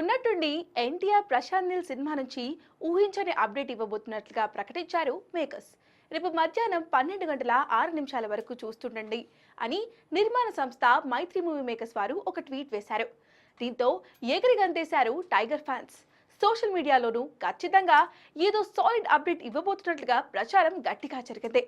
ఉన్నట్టుండి ఎన్టీఆర్ ప్రశాంత్ నీల్ సినిమా నుంచి ఊహించని అప్డేట్ ఇవ్వబోతున్నట్లుగా ప్రకటించారు మేకర్స్. రేపు మధ్యాహ్నం పన్నెండు గంటల ఆరు నిమిషాల వరకు చూస్తుండండి అని నిర్మాణ సంస్థ మైత్రి మూవీ మేకర్స్ వారు ఒక ట్వీట్ వేశారు. దీంతో ఎగిరి గంతేశారు టైగర్ ఫ్యాన్స్. సోషల్ మీడియాలోనూ ఖచ్చితంగా ఏదో సాలిడ్ అప్డేట్ ఇవ్వబోతున్నట్లుగా ప్రచారం గట్టిగా జరిగింది.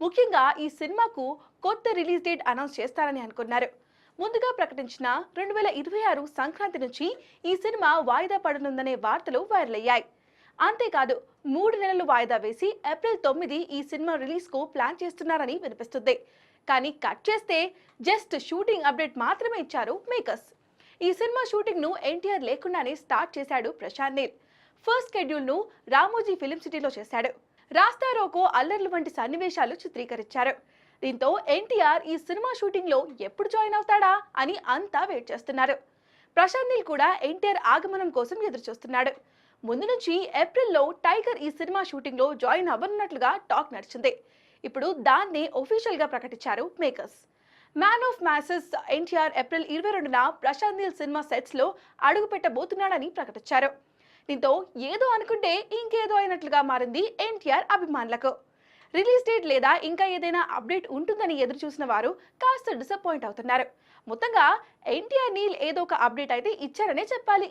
ముఖ్యంగా ఈ సినిమాకు కొత్త రిలీజ్ డేట్ అనౌన్స్ చేస్తారని అనుకున్నారు. ముందుగా ప్రకటించిన రెండు వేల ఇరవై ఆరు సంక్రాంతి నుంచి ఈ సినిమా వాయిదా పడనుందనే వార్తలు వైరల్ అయ్యాయి అంతేకాదు మూడు నెలలు వాయిదా వేసి ఏప్రిల్ తొమ్మిది ఈ సినిమా రిలీజ్కు ప్లాన్ చేస్తున్నారని వినిపిస్తుంది. కానీ కట్ చేస్తే జస్ట్ షూటింగ్ అప్డేట్ మాత్రమే ఇచ్చారు మేకర్స్. ఈ సినిమా షూటింగ్ను ఎన్టీఆర్ లేకుండానే స్టార్ట్ చేశాడు ప్రశాంత్ నీల్. ఫస్ట్ షెడ్యూల్ను రామోజీ ఫిలిం సిటీలో చేశాడు. రాస్తారోకో అల్లర్లు వంటి సన్నివేశాలు చిత్రీకరించారు. దీంతో ఎన్టీఆర్ ఈ సినిమా షూటింగ్లో ఎప్పుడు జాయిన్ అవుతాడా అని అంతా వెయిట్ చేస్తున్నారు. ప్రశాంత్ నీల్ కూడా ఎన్టీఆర్ ఆగమనం కోసం ఎదురు చూస్తున్నాడు ముందు నుంచి ఏప్రిల్లో టైగర్ ఈ సినిమా షూటింగ్లో జాయిన్ అవ్వనున్నట్లుగా టాక్ నడిచింది. ఇప్పుడు దాన్ని ఒఫీషియల్గా ప్రకటించారు makers. Man of masses NTR April ఇరవై రెండున ప్రశాంత్ నీల్ సినిమా సెట్స్లో అడుగు పెట్టబోతున్నాడని ప్రకటించారు. దీంతో ఏదో అనుకుంటే ఇంకేదో అయినట్లుగా మారింది ఎన్టీఆర్ అభిమానులకు. రిలీజ్ డేట్ లేదా ఇంకా ఏదైనా అప్డేట్ ఉంటుందని ఎదురు చూసిన వారు కాస్త డిసప్పాయింట్ అవుతున్నారు. మొత్తంగా ఎన్టీఆర్ నీల్ ఏదో ఒక అప్డేట్ అయితే ఇచ్చారనే చెప్పాలి.